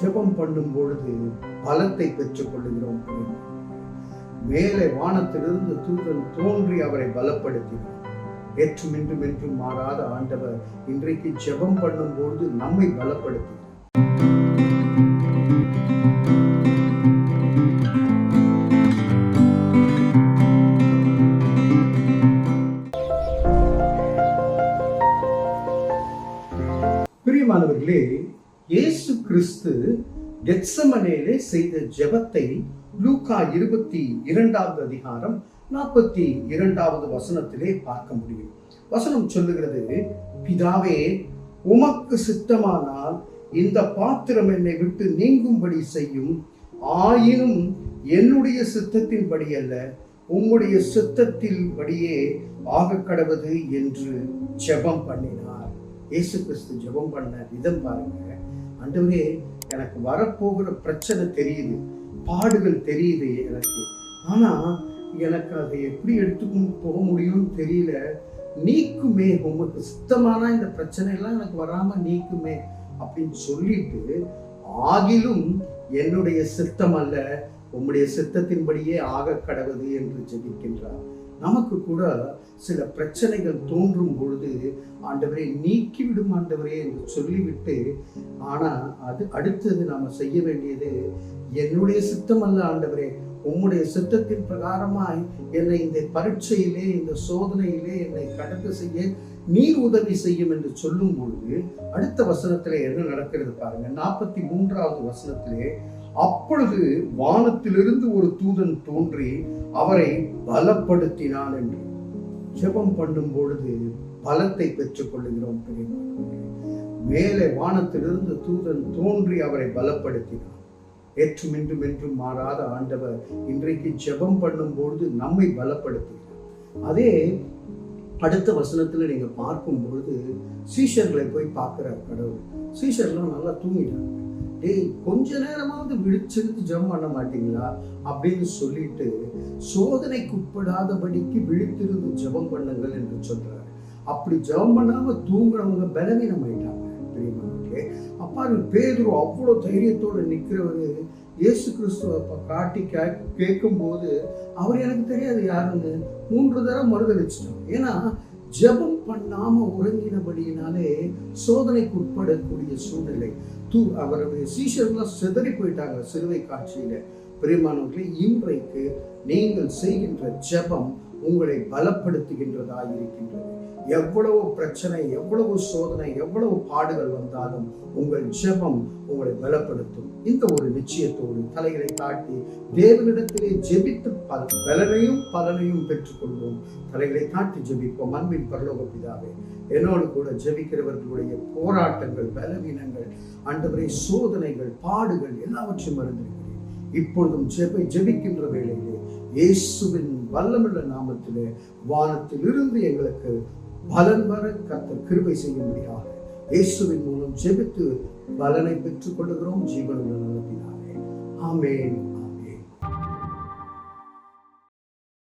ஜெபம் பண்ணும் பொழுது பலத்தை பெற்றுக் கொள்ளுகிறோம் மேலே வானத்திலிருந்து தூதன் தோன்றி அவரை பலப்படுத்தினார். ஏற்றும் என்றும் மாறாத ஆண்டவர் இன்றைக்கு ஜெபம் பண்ணும் பொழுது நம்மை பலப்படுத்தினார். பிரியமானவர்களே இயேசு கிறிஸ்து கெட்சமனேலே செய்த ஜெபத்தை லூக்கா இருபத்தி இரண்டாவது அதிகாரம் நாற்பத்தி இரண்டாவது வசனத்திலே பார்க்க முடியும். வசனம் சொல்லுகிறது பிதாவே உமக்கு சித்தமானால் இந்த பாத்திரம் என்னை விட்டு நீங்கும்படி செய்யும். ஆயினும் என்னுடைய சித்தத்தின்படி அல்ல உம்முடைய சித்தத்தில் படியே ஆக கடவது என்று ஜெபம் பண்ணினார். இயேசு கிறிஸ்து ஜெபம் பண்ண விதம் பாருங்க. ஆண்டவரே எனக்கு வரப்போகிற பிரச்சனை தெரியுது பாடுகள் தெரியுது எனக்கு. ஆனா எனக்கு அதை எப்படி எடுத்துக்கொண்டு போக முடியும்னு தெரியல. நீக்குமே உமக்கு சுத்தமான இந்த பிரச்சனையெல்லாம் எனக்கு வராம நீக்குமே அப்படின்னு சொல்லிட்டு ஆகிலும் என்னுடைய சித்தம் அல்ல உம்முடைய சித்தத்தின்படியே ஆக கடவுது என்று ஜெபிக்கின்றார். நமக்கு கூட சில பிரச்சனைகள் தோன்றும் பொழுது ஆண்டவரே நீக்கிவிடும் ஆண்டவரே என்று சொல்லிவிட்டு ஆனா அது அடுத்தது நாம செய்ய வேண்டியது என்னுடைய சித்தம் அல்ல ஆண்டவரே உம்முடைய சித்தத்தின் பிரகாரமாய் என்னை இந்த பரீட்சையிலே இந்த சோதனையிலே என்னை கடந்து செய்ய நீர் உதவி செய்யும் என்று சொல்லும் பொழுது அடுத்த வசனத்திலே என்ன நடக்கிறது பாருங்க நாற்பத்தி மூன்றாவது வசனத்திலே அப்பொழுது வானத்திலிருந்து ஒரு தூதன் தோன்றி அவரை பலப்படுத்தினான் என்று. ஜெபம் பண்ணும் பொழுது பலத்தை பெற்றுக் கொள்ளுகிறோம் மேலே வானத்திலிருந்து தூதன் தோன்றி அவரை பலப்படுத்தினான். ஏற்றும் இன்றும் என்றும் மாறாத ஆண்டவர் இன்றைக்கு ஜெபம் பண்ணும்பொழுது நம்மை பலப்படுத்துகிறார் அதே அடுத்த வசனத்துல நீங்க பார்க்கும் பொழுது சீஷர்களை போய் பார்க்கிறார் கடவுள். சீஷர்லாம் நல்லா தூங்கிட்டாங்க. டேய் கொஞ்ச நேரமாவது விழிச்சிருந்து ஜெபம் பண்ண மாட்டீங்களா? அப்படின்னு சொல்லிட்டு சோதனைக்கு உட்படாதபடிக்கு விழித்திருந்து ஜெபம் பண்ணுங்கள் என்று சொல்றாரு. அப்படி ஜெபம் பண்ணாம தூங்குறவங்க பலவீனம் ஆயிட்டாங்க பிரியமானவர்களே அப்பா பேதுரு அவ்வளோ தைரியத்தோட நிக்கிறவரு. இயேசு கிறிஸ்துவ காட்டி கே- கேட்கும்போது அவர் எனக்கு தெரியாது யாருன்னு. மூன்று தடவை மறுதளிச்சிட்டாங்க ஏன்னா ஜெபம் பண்ணாம உறங்கினபடியினாலே சோதனைக்கு உட்படக்கூடிய சூழ்நிலை. தூ அவருடைய சீஷர்கள்லாம் சிதறி போயிட்டாங்க சிலுவை காட்சியில. பிரியமானவர்களே இன்றைக்கு நீங்கள் செய்கின்ற ஜெபம் உங்களை பலப்படுத்துகின்றதா இருக்கின்றது எவ்வளவு பிரச்சனை எவ்வளவு சோதனை எவ்வளவு பாடுகள் வந்தாலும் உங்கள் ஜெபம் உங்களை பலப்படுத்தும். இந்த ஒரு நிச்சயத்தோடு தலைகளை தாட்டி தேவனிடத்திலே ஜெபித்து பல பலனையும் பலனையும் பெற்றுக்கொள்வோம். தலைகளை தாட்டி ஜெபிப்போம். அன்பின் பரலோக பிதாவே என்னோடு கூட ஜெபிக்கிறவர்களுடைய போராட்டங்கள் பலவீனங்கள் அண்டவரை சோதனைகள் பாடுகள் எல்லாவற்றையும் மறந்திருக்கிறேன். இப்பொழுதும் ஜெப ஜெபிக்கின்ற வேளையிலே இயேசுவின் வல்லமுள்ள நாமத்திலே. வானத்திலிருந்து எங்களுக்கு பலன் வர கத்த கிருபை செய்யும்படியாக இயேசுவின் மூலம் ஜெபித்து பலனை பெற்றுக் கொள்ளுகிறோம் ஜீவனுள்ள நல்ல ஆமேன்.